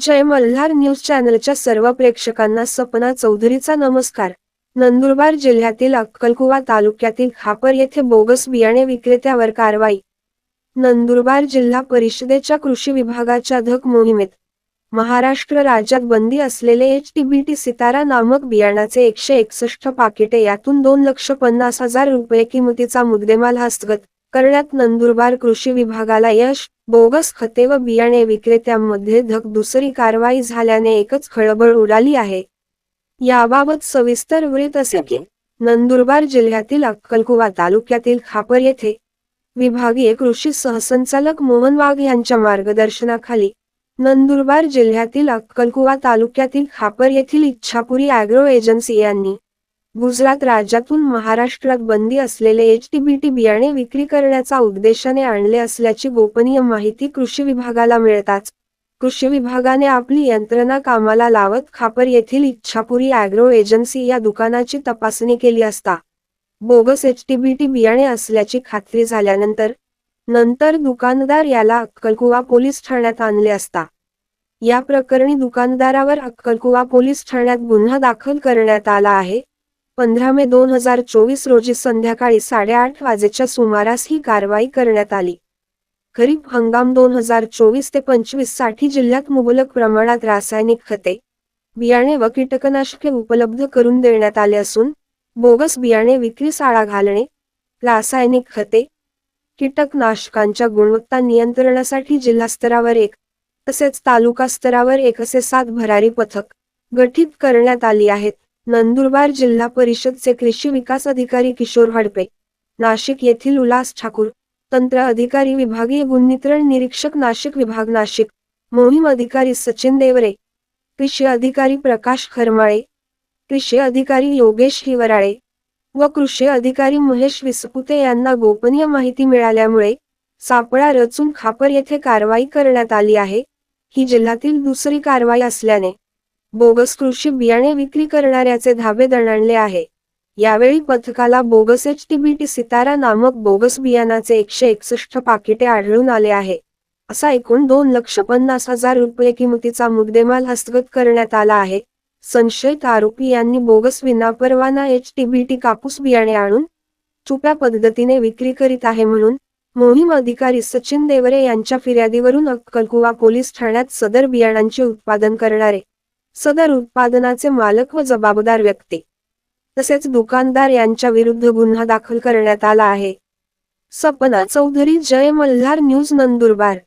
जय Malhar news चॅनलच्या सर्व प्रेक्षकांना सपना चौधरीचा नमस्कार. नंदुरबार जिल्ह्यातील अक्कलकुवा तालुक्यातील खापर येथे बोगस बियाणे विक्रेत्यावर कारवाई. नंदुरबार जिल्हा परिषदेच्या कृषी विभागाच्या धक मोहिमेत. महाराष्ट्र राज्यात बंदी असलेले एच टी सितारा नामक बियाणाचे एकशे एकसष्ट पाकिटे यातून दोन लक्ष पन्नास हजार रुपये किमतीचा मुद्देमाल हस्तगत. करण्यात नंदुरबार कृषी विभागाला यश बोगस खते व बियाणे विक्रेत्यांमध्ये धक दुसरी कारवाई झाल्याने एकच खळबळ उडाली आहे. याबाबत सविस्तर वृत्त असे की नंदुरबार जिल्ह्यातील अक्कलकुवा तालुक्यातील खापर येथे विभागीय कृषी सहसंचालक मोहन वाघ यांच्या मार्गदर्शनाखाली नंदुरबार जिल्ह्यातील अक्कलकुवा तालुक्यातील खापर येथील इच्छापुरी अॅग्रो एजन्सी यांनी गुजरात राज्यातून महाराष्ट्रात बंदी असलेले एच टी बियाणे विक्री करण्याचा उद्देशाने आणले असल्याची गोपनीय माहिती कृषी विभागाला मिळताच. कृषी विभागाने आपली यंत्रणा कामाला लावत खापर येथील इच्छापुरी अॅग्रो एजन्सी या दुकानाची तपासणी केली असता. बोगस एच टी बियाणे असल्याची खात्री झाल्यानंतर नंतर दुकानदार याला अक्कलकुवा पोलीस ठाण्यात आणले असता. या प्रकरणी दुकानदारावर अक्कलकुवा पोलीस ठाण्यात गुन्हा दाखल करण्यात आला आहे. पंधरा मे दोन हजार चोवीस रोजी संध्याकाळी साडेआठ वाजेच्या सुमारास ही कारवाई करण्यात आली. खरीप हंगाम दोन हजार चोवीस ते पंचवीससाठी जिल्ह्यात मुबलक प्रमाणात रासायनिक खते बियाणे व कीटकनाशके उपलब्ध करून देण्यात आले असून बोगस बियाणे विक्री साळा घालणे रासायनिक खते कीटकनाशकांच्या गुणवत्ता नियंत्रणासाठी जिल्हा स्तरावर एक तसेच तालुका स्तरावर एक असे सात भरारी पथक गठीत करण्यात आली आहेत. नंदुरबार जिल्हा परिषदचे कृषी विकास अधिकारी किशोर हडपे नाशिक येथील उल्हास ठाकूर तंत्र अधिकारी विभागीय गुणनित्रण निरीक्षक नाशिक विभाग नाशिक मोहीम अधिकारी सचिन देवरे कृषी अधिकारी प्रकाश खरमाळे कृषी अधिकारी योगेश हिवराळे व कृषी अधिकारी महेश विसपुते यांना गोपनीय माहिती मिळाल्यामुळे सापळा रचून खापर येथे कारवाई करण्यात आली आहे. ही जिल्ह्यातील दुसरी कारवाई असल्याने बोगस कृषी बियाणे विक्री करणाऱ्याचे धाबे दणाणले आहे. यावेळी पथकाला bogus H T B T Sitara नामक बोगस बियाणाचे एकशे एकसष्ट पाकिटे आढळून आले आहे. असा एकूण दोन लक्ष पन्नास हजार रुपये किमतीचा मुद्देमाल हस्तगत करण्यात आला आहे. संशयित आरोपी यांनी बोगस विनापरवाना एच टी बी टी कापूस बियाणे आणून चुप्या पद्धतीने विक्री करीत आहे म्हणून मोहीम अधिकारी सचिन देवरे यांच्या फिर्यादीवरून अक्कलकुवा पोलीस ठाण्यात सदर बियाणांचे उत्पादन करणारे सदर उत्पादनाचे मालक व जबाबदार व्यक्ती. तसेच दुकानदार यांच्या विरुद्ध गुन्हा दाखल करण्यात आला आहे. सपना चौधरी जय मल्हार न्यूज नंदुरबार.